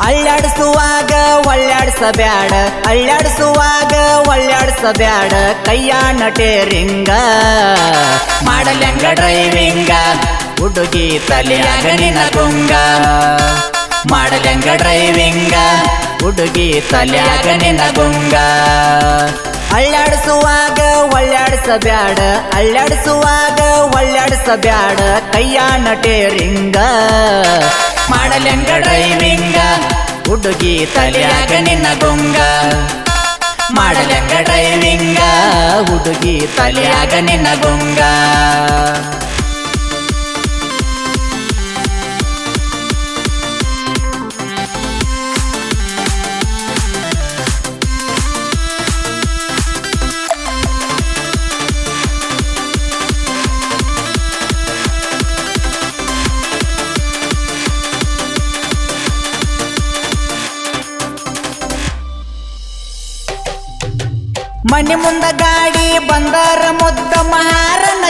ಅಳ್ಳಾಡಿಸುವಾಗ ಒಳ್ಳಾಡಿಸಬ್ಯಾಡ ಅಳ್ಳಾಡಿಸುವಾಗ ಒಳ್ಳಾಡಿಸಬ್ಯಾಡ. ಕೈಯ ನಟೇರಿಂಗ ಮಾಡಲೆಂಗ ಡ್ರೈವಿಂಗ ಹುಡುಗಿ ತಲೆಯಾಗ ನಿನ ಗುಂಗ ಮಾಡಲೆಂಗ ಡ್ರೈವಿಂಗ ಹುಡುಗಿ ತಲೆಯಾಗ ನಿನ ಗುಂಗ ಅಳ್ಳಾಡಿಸುವಾಗ ಒಳ್ಳಾಡ್ಸಬ್ಯಾಡ ಅಳ್ಳಾಡಿಸುವಾಗ ಒಳ್ಳಾಡಿಸಬ್ಯಾಡ. ಕೈಯ ನಟೇರಿಂಗ ಮಾಡಲೆಂಗ ಡ್ರೈವಿಂಗ ಹುಡುಗಿ ತಲೆಯಾಗ ನಿನ್ನ ಗುಂಗ. ಮಾಡಲೆಂಗ ಡ್ರೈವಿಂಗ ಹುಡುಗಿ ತಲೆಯಾಗ ನಿನ್ನ ಗುಂಗ. ಮನೆ ಮುಂದ ಗಾಡಿ ಬಂದರ ಮುದ್ದ ಮಹಾರನ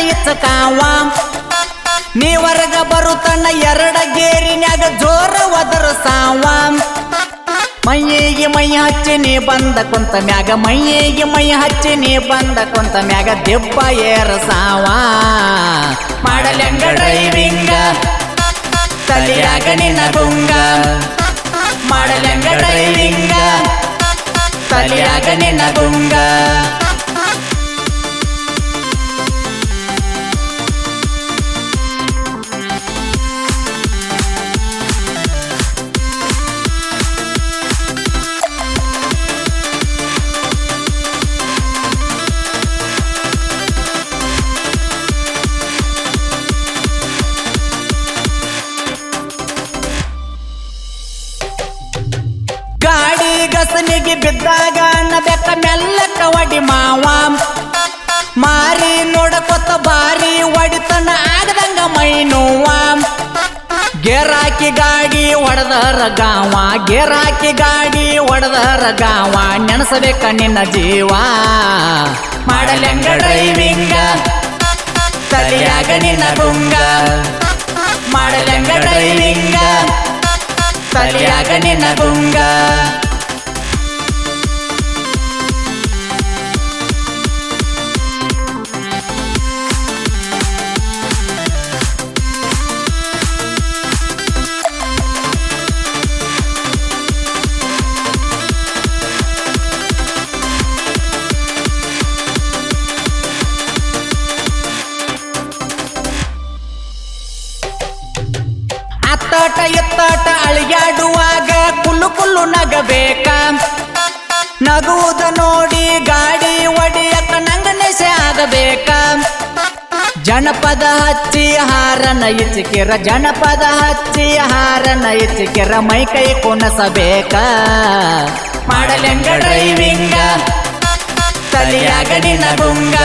ನೀ ವರ್ಗ ಬರುತನ ಎರಡ ಗೇರಿನ್ಯಾಗ ಜೋರ ಒದರ ಸಾವ ಮೈಯಿಗೆ ಮೈ ಹಚ್ಚಿ ನೀ ಬಂದ ಕುಂತ ಮ್ಯಾಗ, ಮೈಯಿಗೆ ಮೈ ಹಚ್ಚಿ ನೀ ಬಂದ ಕುಂತ ಮ್ಯಾಗ ದೆಬ್ಬ ಏರ ಸಾವ ಮಾಡಲೆಂಗ ಡ್ರೈವಿಂಗ ತಲೆಯಾಗ ನಿನ್ನ ಗುಂಗ. ಮಾಡಲೆಂಗ ಡ್ರೈವಿಂಗ ತಲೆಯಾಗ ನಿನ್ನ ಗುಂಗ ಗಾಡಿ ಗಸನಿಗೆ ಬಿದ್ದಾಗ ಅನ್ನಬೇಕ ಮೆಲ್ಲಕ ಒಡಿ ಮಾವ. ಮಾರಿ ನೋಡಕೊತ್ತ ಬಾರಿ ಒಡಿತನ ಆಗದಂಗ ಮೈ ನೋವ ಗೆರಾಕಿ ಗಾಡಿ ಒಡೆದರ ಗಾವ. ಗೆರಾಕಿ ಗಾಡಿ ಒಡೆದರ ಗಾವ. ನೆನಸಬೇಕ ನಿನ್ನ ಜೀವ. ಮಾಡಲೆಂಗ ಡ್ರೈವಿಂಗ ತಲೆಯಾಗ ನಿನ್ನ ಗುಂಗ. ಮಾಡಲೆಂಗ ಡ್ರೈವಿಂಗ ತಲೆಯಾಗ ನಿನ್ನ ಗುಂಗ. ಅತ್ತಾಟ ಎತ್ತಾಟ ಅಳಿಯಾಡುವಾಗ ಕುಲ್ಲು ಕುಲ್ಲು ನಗಬೇಕ. ನಗುವುದ ನೋಡಿ ಗಾಡಿ ಒಡೆಯಕ ನಂಗ ನೆಸೆ ಆಗಬೇಕ. ಜನಪದ ಹಚ್ಚಿ ಹಾರನ ಇಚ್ಚಿಕಿರ ಜನಪದ ಹಚ್ಚಿ ಹಾರನ ಇಚ್ಚಿಕಿರ ಮೈ ಕೈ ಕುಣಸಬೇಕ ಮಾಡಲೆಂಗ ಡ್ರೈವಿಂಗ ತಲೆಯಾಗ ನಗುಂಗ. ಗುಂಗ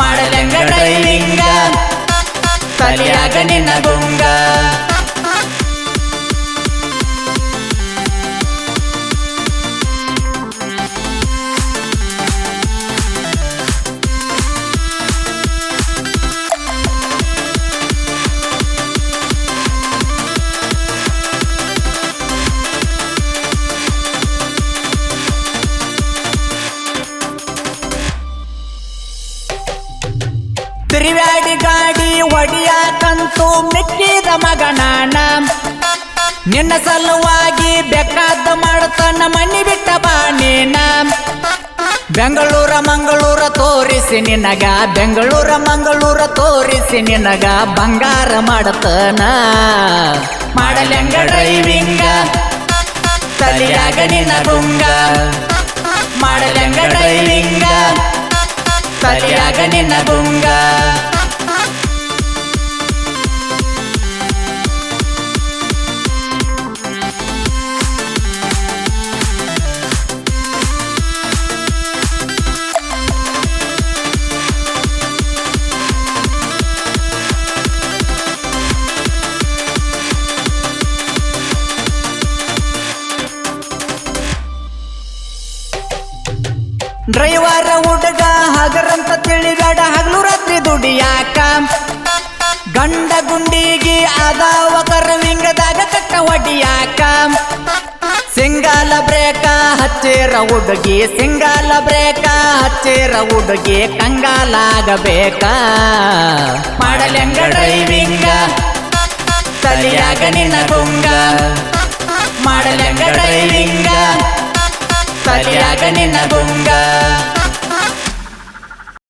ಮಾಡಲೆಂಗ ಡ್ರೈವಿಂಗ ತಲೆಯಾಗ ನಗುಂಗಾ. ಗುಂಗ ಗಾಡಿ ಒಡಿಯಾಕಂತೂ ಮೆಚ್ಚಿದ ಮಗನಾನ. ನಿನ್ನ ಸಲುವಾಗಿ ಬೇಕಾದ ಮಾಡ್ತಾನ ಮನಿ ಬಿಟ್ಟ ಬಾನೇನ ಬೆಂಗಳೂರ ಮಂಗಳೂರ ತೋರಿಸಿ ನಿನಗ, ಬೆಂಗಳೂರ ಮಂಗಳೂರ ತೋರಿಸಿ ನಿನಗ ಬಂಗಾರ ಮಾಡತನ. ಮಾಡಲೆಂಗ ಡ್ರೈವಿಂಗ ತಲಿಯಾಗ ನಿನ್ನ ಗುಂಗ. ಮಾಡಲೆಂಗ ಡ್ರೈವಿಂಗ ತಲಿಯಾಗ ನಿನ್ನ ಗುಂಗ. ಡ್ರೈವರ್ ಹುಡುಗ ಹಗರಂತ ತಿಳಿಗಾಡ ಹಗಲು ರಾತ್ರಿ ದುಡಿಯಾಕ. ಗಂಡ ಗುಂಡಿಗೆ ಅದಾವ ಕರ್ವಿಂಗದಾಗ ಕಟ್ಟ ಒಡಿಯಾಕ. ಸಿಂಗಾಲ ಬ್ರೇಕ ಹಚ್ಚಿರ ಹುಡುಗಿ, ಸಿಂಗಾಲ ಬ್ರೇಕ ಹಚ್ಚಿರ ಹುಡುಗಿ ಕಂಗಾಲಾಗಬೇಕ. ಮಾಡಲೆಂಗ ಡ್ರೈವಿಂಗ, ತಲಿಯಾಗ ನಿನ್ನ ಗುಂಗ. ಮಾಡಲೆಂಗ ಡ್ರೈವಿಂಗ ತಲಿಯಾಗ ನಿನ್ನ ಗುಂಗ.